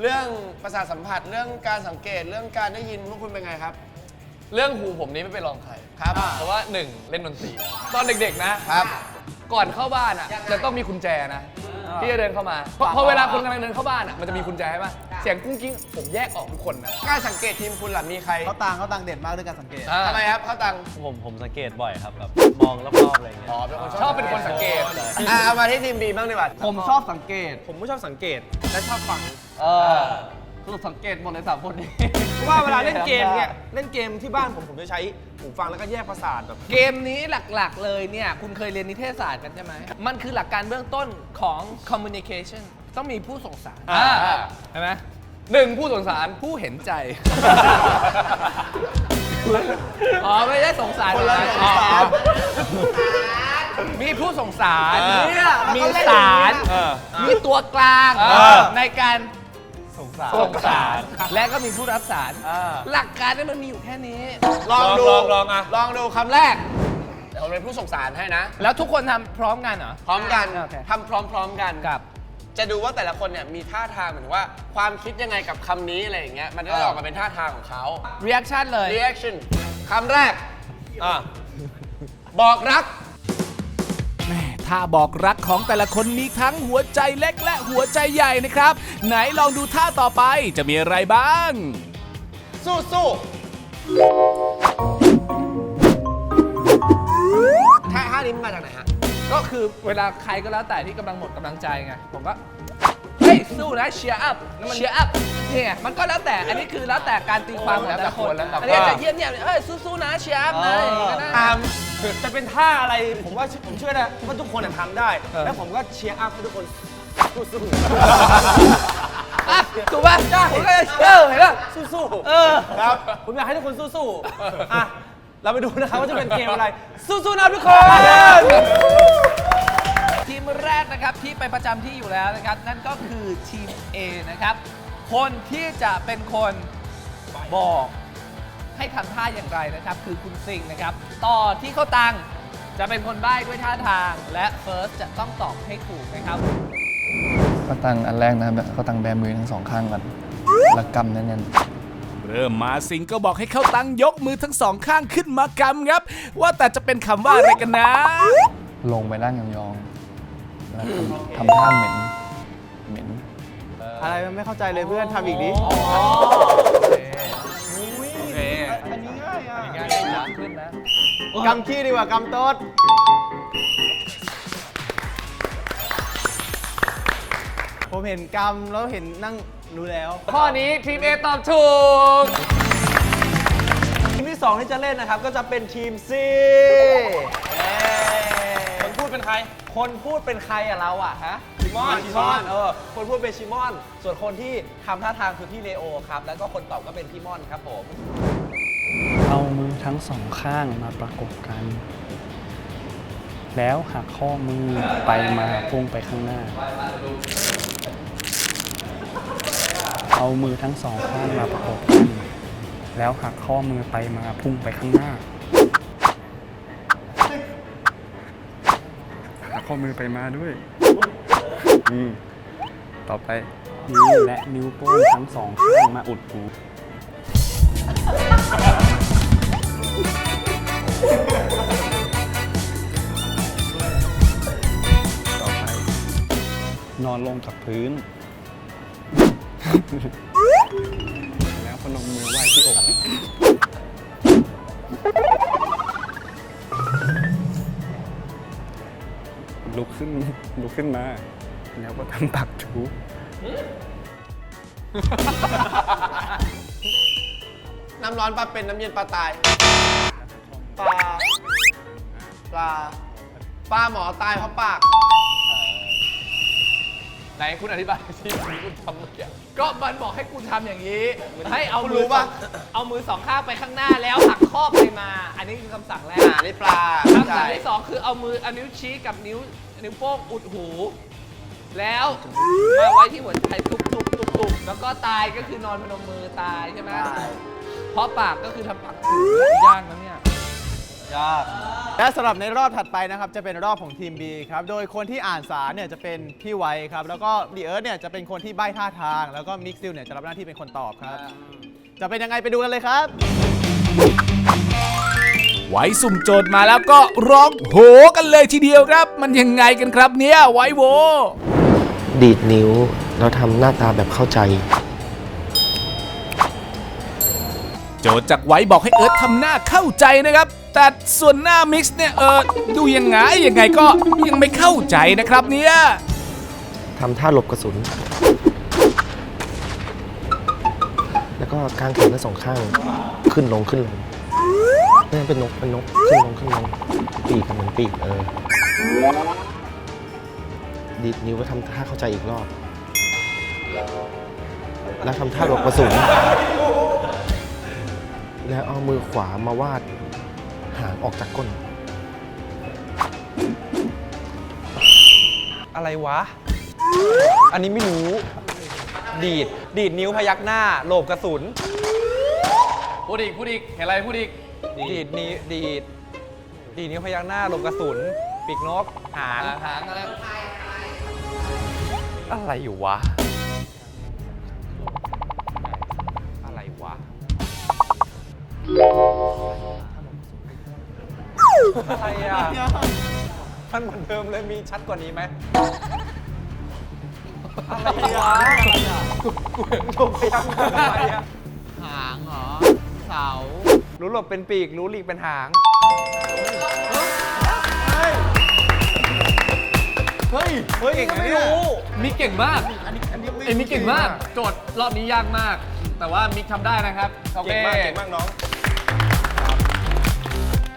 เรื่องประสาทสัมผัสเรื่องการสังเกตเรื่องการได้ยินพวกคุณเป็นไงครับ เรื่องหูผมนี้ไม่ไปลองใครครับเพราะว่าหนึ่งเล่นดนตรีตอนเด็กๆนะครับ ก่อนเข้าบ้านอะจะต้องมีกุญแจนะที่จะเดินเข้ามาเพราะเพราะเวลาคนกำลังเดินเข้าบ้านอะมันจะมีกุญแจใช่ปะเสียงกุ้งกิ้งผมแยกออกทุกคนนะการสังเกตทีมคุณล่ะมีใครเขาตังเขาตังเด่นมากเรื่องการสังเกตอ่าทำไมครับเข้าตังผมผมสังเกตบ่อยครับแบบมองรอบๆอะไรอย่างเงี้ยอ๋อเป็นคนชอบเป็นคนสังเกตอะเอามาที่ทีมบีบ้างดีกว่าผมชอบสังเกต ผมไม่ชอบสังเกตและชอบฟัง เออสรุปสังเกตหมดเลยสามคนนี้ เพราะว่าเวลาเล่นเกมเนี่ยเล่นเกมที่บ้านผมผมจะใช้หูฟังแล้วก็แยกประสาทแบบ เกมนี้หลักๆเลยเนี่ย คุณเคยเรียนนิเทศศาสตร์กันใช่ไหม มันคือหลักการเบื้องต้นของ communication ต้องมีผู้ส่งสารอ่า ใช่ไหมหนึ่งผู้สงสารผู้เห็นใจ อ๋อ ไม่ได้สงสารคนละนะสงสารอ๋อมีผู้ส่งสารเออเนี่ยมีสารเออมีตัวกลางเออในการ สงสารส่งสาร และก็มีผู้รับสารอ่าหลักการเนี่ยมันมีอยู่แค่นี้ ลองดูลองลองอะ ลองดูคำแรกเดี๋ยวผมเป็นผู้ส่งสารให้นะ แล้วทุกคนทำพร้อมกันเหรอ พร้อมกันโอเค ทำพร้อมๆกัน กับ จะดูว่าแต่ละคนเนี่ยมีท่าทางเหมือนว่าความคิดยังไงกับคำนี้อะไรอย่างเงี้ยมันก็จะออกมาเป็นท่าทางของเขา reaction เลย reaction คำแรก อะ บอกรัก แม่ถ้าบอกรักของแต่ละคนมีทั้งหัวใจเล็กและหัวใจใหญ่นะครับ ไหนลองดูท่าต่อไปจะมีอะไรบ้าง สู้สู้ท่าท่านี้มันมาจากไหนฮะ ก็คือเวลาใครก็แล้วแต่ที่กำลังหมดกำลังใจไง ผมก็ เฮ้ย สู้นะเชียร์อัพเชียร์อัพเนี่ยมันก็แล้วแต่อันนี้คือแล้วแต่การตีความของแต่ละคนแล้วแต่คนอันนี้จะเยี่ยมเนี่ยเฮ้ยสู้ๆนะเชียร์อัพนะอย่างงี้ก็ได้ตาม จะเป็นท่าอะไรผมว่าผมเชื่อนะว่าทุกคนน่ะทำได้ แล้วผมก็เชียร์อัพให้ทุกคนสู้อะถูกป่ะผมก็เออเห็นป่ะ ๆสู้ๆเออ ครับ ผมอยากให้ทุกคนสู้ๆอะ เราไปดูนะครับว่าจะเป็นเกมอะไร สู้ๆนะทุกคน ทีมแรกนะครับที่ไปประจำที่อยู่แล้วนะครับ นั่นก็คือทีม A นะครับ คนที่จะเป็นคนบอก ให้ทำท่าอย่างไรนะครับ คือคุณซิงนะครับ ต่อที่เขาตังจะเป็นคนใบ้ด้วยท่าทาง และเฟิร์สจะต้องตอบให้ถูกนะครับเขาตังอันแรกนะแบบเขาตังแบมือทั้งสองข้างก่อนแล้วกำแน่นเริ่มมาสิงก็บอกให้เข้าตังยกมือทั้งสองข้างขึ้นมากำครับ ว่าแต่จะเป็นคำว่าอะไรกันนะ ๆลงไปนั่งยองๆแล้วทำทำท่าเหม็นเหม็นอะไรมันไม่เข้าใจเลยเพื่อนทำอีกดิ กำขี้ดีกว่ากำโต๊ดผมเห็นกำแล้วเห็นนั่งรู้แล้วข้อนี้ทีม A ตอบถูก ทีมที่ 2 ที่จะเล่นนะครับ ก็จะเป็นทีม C คนพูดเป็นใคร คนพูดเป็นใครอะเราอะฮะชิมอนชิมอนเออคนพูดเป็นชิมอน ส่วนคนที่ทำท่าทางคือพี่เลโอครับ แล้วก็คนตอบก็เป็นพี่ม่อนครับผม เอามือทั้งสองข้างมาประกบกัน แล้วหักข้อมือไปมาพุ่งไปข้างหน้า เอามือทั้งสองข้างมาประกบกัน แล้วหักข้อมือไปมาพุ่งไปข้างหน้า หักข้อมือไปมาด้วยนี่ต่อไปนิ้วและนิ้วโป้งทั้งสองข้างมาอุดหู ต่อไปนอนลงกับพื้น แล้วพนมมือไหว้ที่อกลุกขึ้นลุกขึ้นมา แล้วก็ทำปากชูน้ำร้อนปลาเป็นน้ำเย็นปลาตาย ปลา ปลา ปลาหมอตายเพราะปาก ไหนคุณอธิบายที่คุณทำเมื่อกี้ก็มันบอกให้กูทำอย่างนี้ ให้เอาคุณมืรู้อปะสองเอามือสองข้างไปข้างหน้าแล้วหักข้อไปมา อันนี้คือคำสั่งแรกอ่านี่ปลาคำสั่งที่สองคือเอามือเอานิ้วชี้กับนิ้วนิ้วโป้งอุดหู แล้วมาไว้ที่หัวใจตุบตุบตุบตุบแล้วก็ตายก็คือนอนพนมมือตายใช่ไหมเพราะปากก็คือทำปากย่างนะเนี่ย ยากและสำหรับในรอบถัดไปนะครับจะเป็นรอบของทีม B ครับโดยคนที่อ่านสารเนี่ยจะเป็นพี่ไวครับแล้วก็ดีเอิร์ธเนี่ยจะเป็นคนที่ใบ้ท่าทาง แล้วก็มิกซิลเนี่ยจะรับหน้าที่เป็นคนตอบครับ จะเป็นยังไงไปดูกันเลยครับ ไว้สุ่มโจทย์มาแล้วก็ร้องโหกันเลยทีเดียวครับ มันยังไงกันครับเนี่ยไว้โว ดีดนิ้วแล้วทำหน้าตาแบบเข้าใจ โจทย์จากไว้บอกให้เอิร์ธทำหน้าเข้าใจนะครับ แต่ส่วนหน้ามิกซ์เนี่ยเออดูยังไงยังไงก็ยังไม่เข้าใจนะครับเนี่ยทำท่าหลบกระสุน แล้วก็กางแขนทั้งสองข้าง ขึ้นลงขึ้นลงนี่เป็นนกเป็นนกขึ้นลงขึ้นลงปีกกันเหมือนปีกเออดีดนิ้วแล้วทำท่าเข้าใจอีกรอบ แล้วทำท่าหลบกระสุน แล้วเอามือขวามาวาด หางออกจากก้น อะไรวะ อันนี้ไม่รู้ ดีด ดีดนิ้วพยักหน้าโหลบกระสุน พูดอีกพูดอีกเห็นอะไรพูดอีกดีดนิ้วดีด ดีดนิ้วพยักหน้าโหลบกระสุน ปีกนก หาง หางอะไรอะไรอยู่วะ อะไรวะ อะไรอะมันเหมือนเดิมเลยมีชัดกว่านี้ไหมอะไรวะกูเห็นโดนพยักหน้าอะไรอะหางเหรอ เสา รู้หลบเป็นปีก รู้หลีกเป็นหาง เฮ้ย เฮ้ยไม่รู้ มิกเก่งมากเอ็มมิกเก่งมาก โจทย์รอบนี้ยากมาก แต่ว่ามิกทำได้นะครับโอเคเก่งมากเก่งมากน้อง